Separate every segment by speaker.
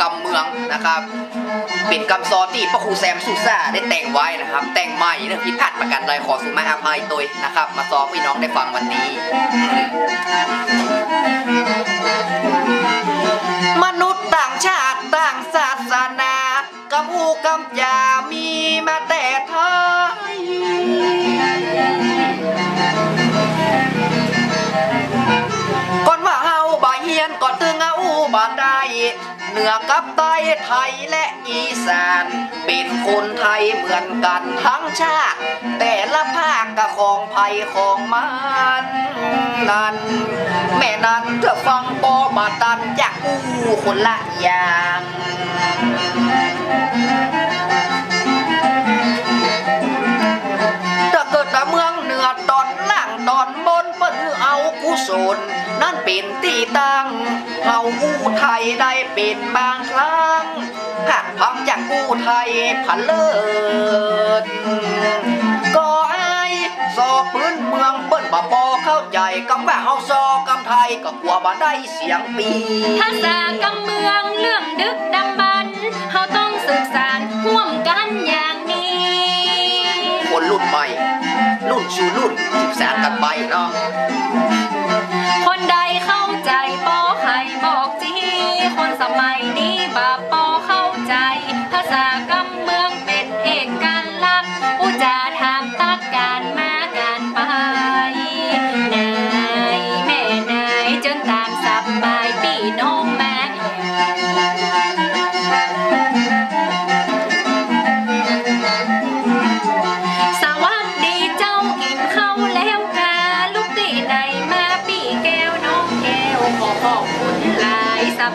Speaker 1: กำเมืองนะครับ เป็นคำซอที่พระครูแซมสุซ่าได้แต่งไว้นะครับ แต่งใหม่เรื่องผิดพลาดประการใดขอสุมาอภัยตัวนะครับ มาสอมพี่น้องได้ฟังวันนี้ เหนือกับใต้ไทยและอีสาน เป็นคนไทยเหมือนกันทั้งชาติ แต่ละภาคก็ของไผ่ของมันนั้น แม่นั้นเธอฟังปอบาตันจากอู้คนละอย่างถ้าเกิดแต่เมืองเหนือตอนล่างตอนบนเปิ้นเอากุศลนั่นเป็นที่ตั้ง เฮากู้ไทยได้เป็นบางครั้งหากพังจากกู้ไทยพันเลิศก็ไอ้สอพื้นเมืองเปิ้นบ่พอเข้าใจกำว่าเฮาซอกำไทยก็กลัวบ่ได้เสียงปี
Speaker 2: ภาษากำเมืองเรื่องดึกดำบรรพ์เฮาต้องศึกษาร่วมกันอย่างนี้
Speaker 1: คนรุ่นใหม่รุ่นชูรุ่นศึกษากัน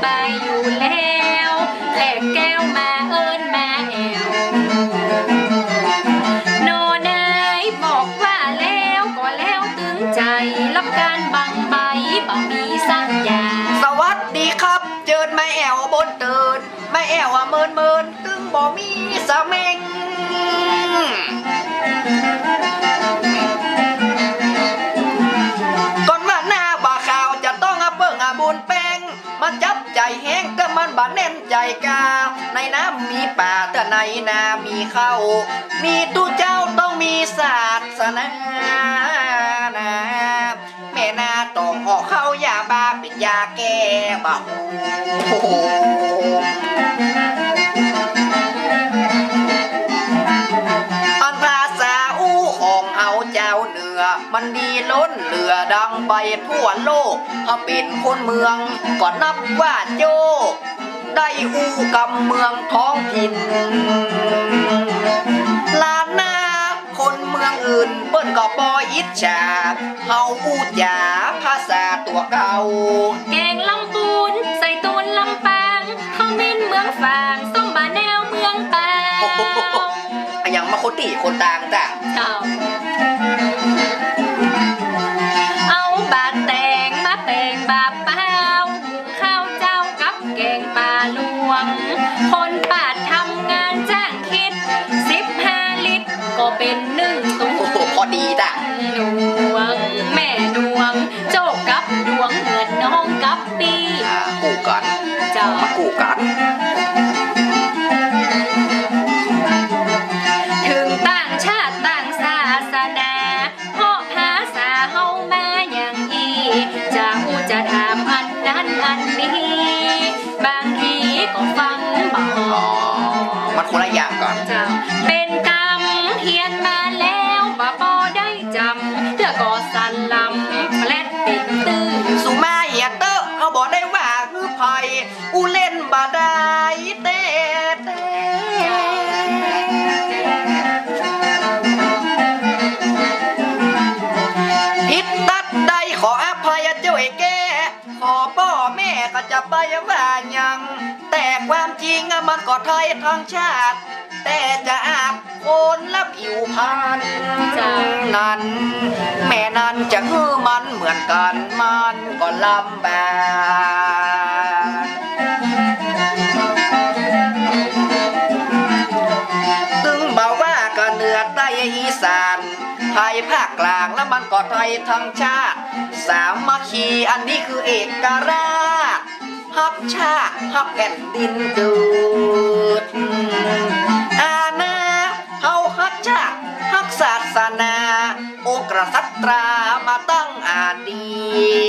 Speaker 2: บายอยู่แล้วแลกแก้วมาเอิญมาแอวโนนายบอกว่าแล้วก็แล้วตึงใจรับการบังใบบ่มีสัญญา
Speaker 1: สวัสดีครับเจิญไม่แอวบนเตินไม่แอวอะเมินเมินตึงบ่มีสะเมง ใจแห้งก็มันบ่แน่นใจกา ในน้ำมีป่าแต่ในนามีเข้ามีตู้เจ้าต้องมีศาสนานะแม่นาต้องออกเข้ายาบาเป็นยาแก้บ่า ไปทั่วโลกถ้าเป็นคนเมืองก็นับว่าโจ ได้อู้กำเมืองท้องถิ่นลานนาคนเมืองอื่นเปิ้นก็ปออิจฉาเฮาอู้จาภาษาตัวเก่า
Speaker 2: แกงลำปูนใส่ตูนลำปางข้าวมิ้นเมืองฝางส้มบาแนวเมืองปา
Speaker 1: โอ้โหอะยังมาโคติคนต่างจ้ะ
Speaker 2: เจ้าเอา เป้าหุงข้าวเจ้ากับแกงปลาลวง คนปาดทำงานจ้างคิดสิบห้าลิตรก็เป็นหนึ่งตั
Speaker 1: โอ้โห
Speaker 2: ว
Speaker 1: พอดีจ้ะ
Speaker 2: ดวง แม่ดวงโจ นี้ บางทีก็ฟัง จะ
Speaker 1: ไปว่าหยัง แต่ความจริงอะมันก็ไทยทั้งชาติ แต่จะอาบคนละผิวพรรณนั้น แม่นั้นจะฮือมันเหมือนกันมันก็ลำบากตึงบอกว่าก็เหนือใต้อีสานไทยภาคกลางแล้วมันก็ไทยทั้งชาติ สามัคคีอันนี้คือเอกราช ฮักชาฮักแผ่นดินดูดอาณาเฮาฮักชาฮักศาสนา โอกระสัตรามาตั้งอดีต